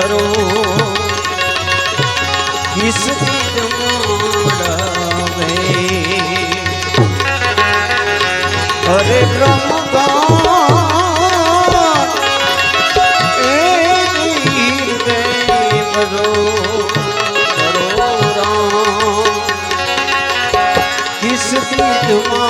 કરો. કિસથી મોડાવે? અરે બ્રહ્મ કિસથી મોડા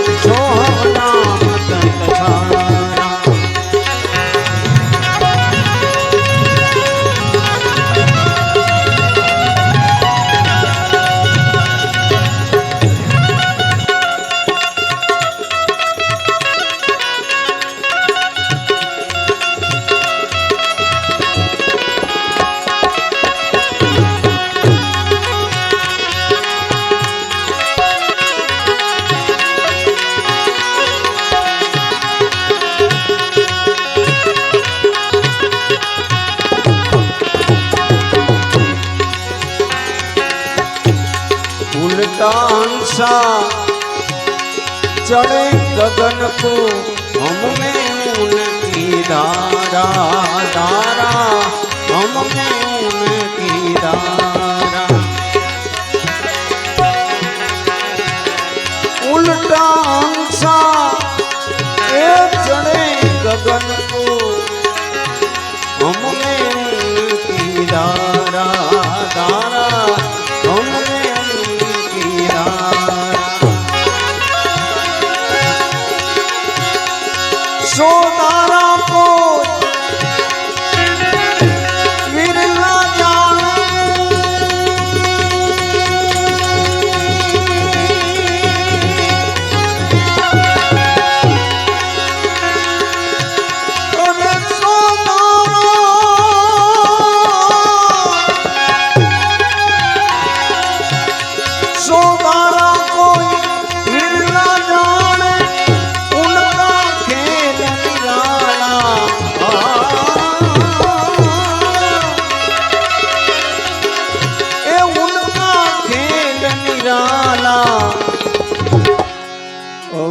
હંસા ચડે ગગન કો હમે ઉનકી દારા દારા હમે ઉનકી દારા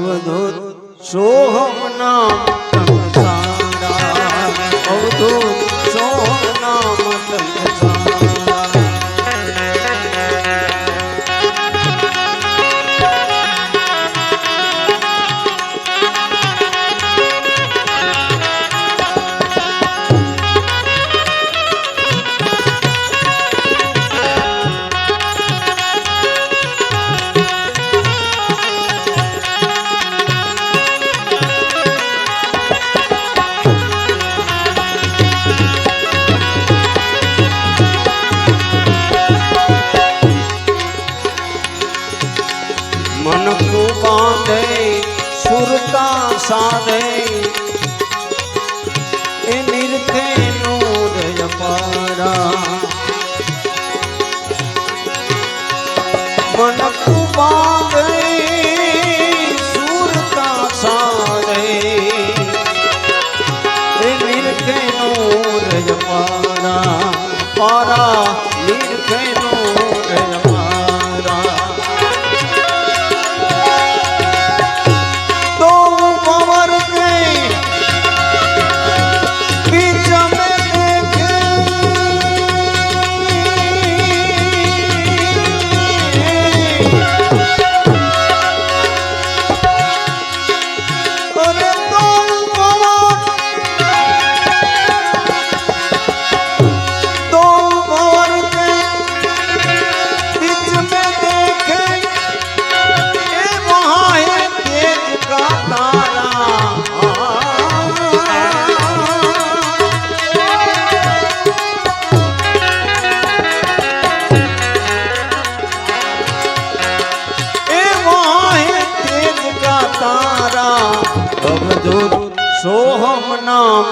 અવધૂત સોહમ નામ મન કૃપા દે સુરતા સારે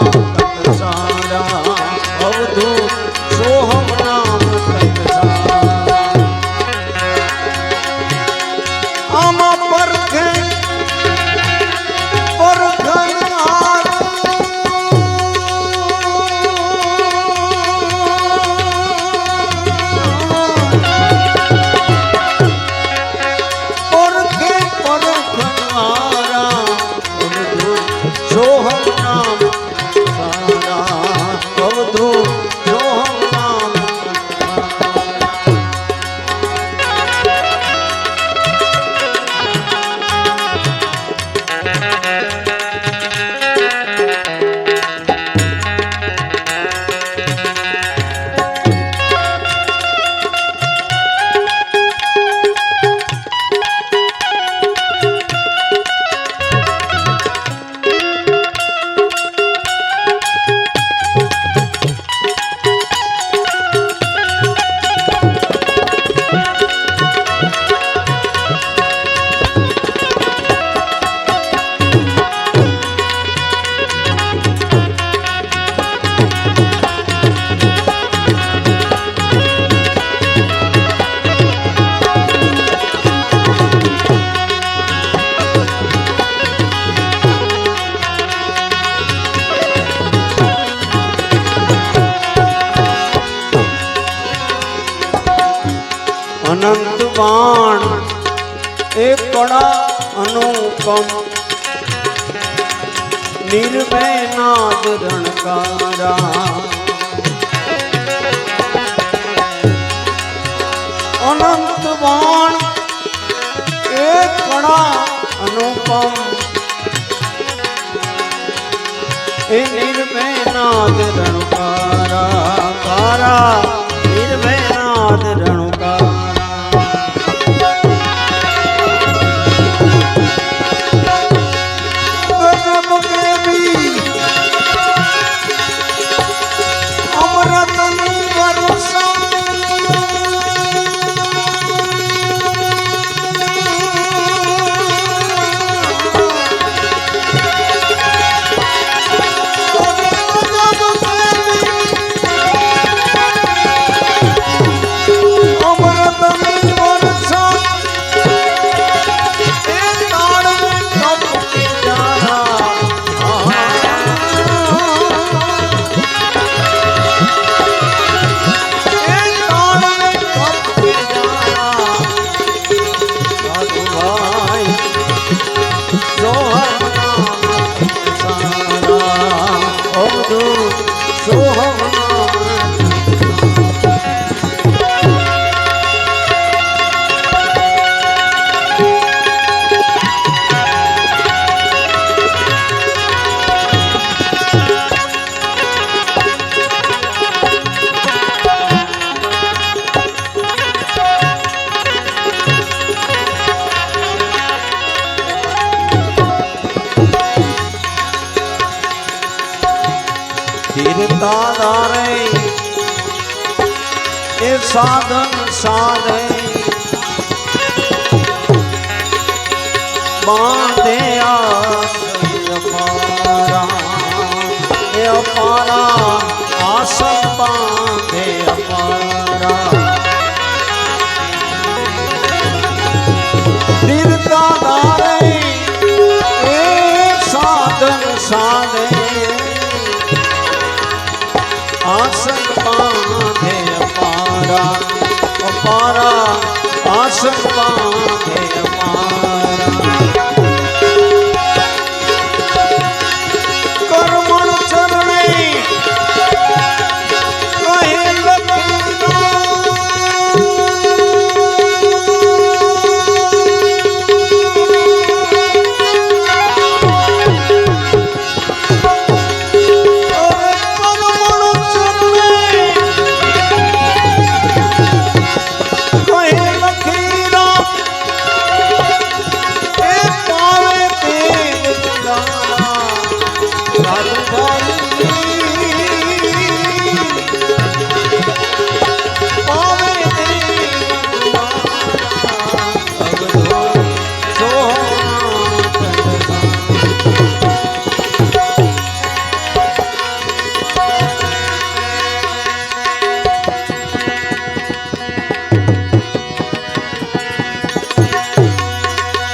ભક્ત સારા અવધૂત નિષ્કમ નિર્ભયનાદ રણકારા અનંત બાણ એ કણા અનુપમ. એ નિર્ભયનાદ રણકારા કારા દાદા રે એ સાધન સાધે બા संपादे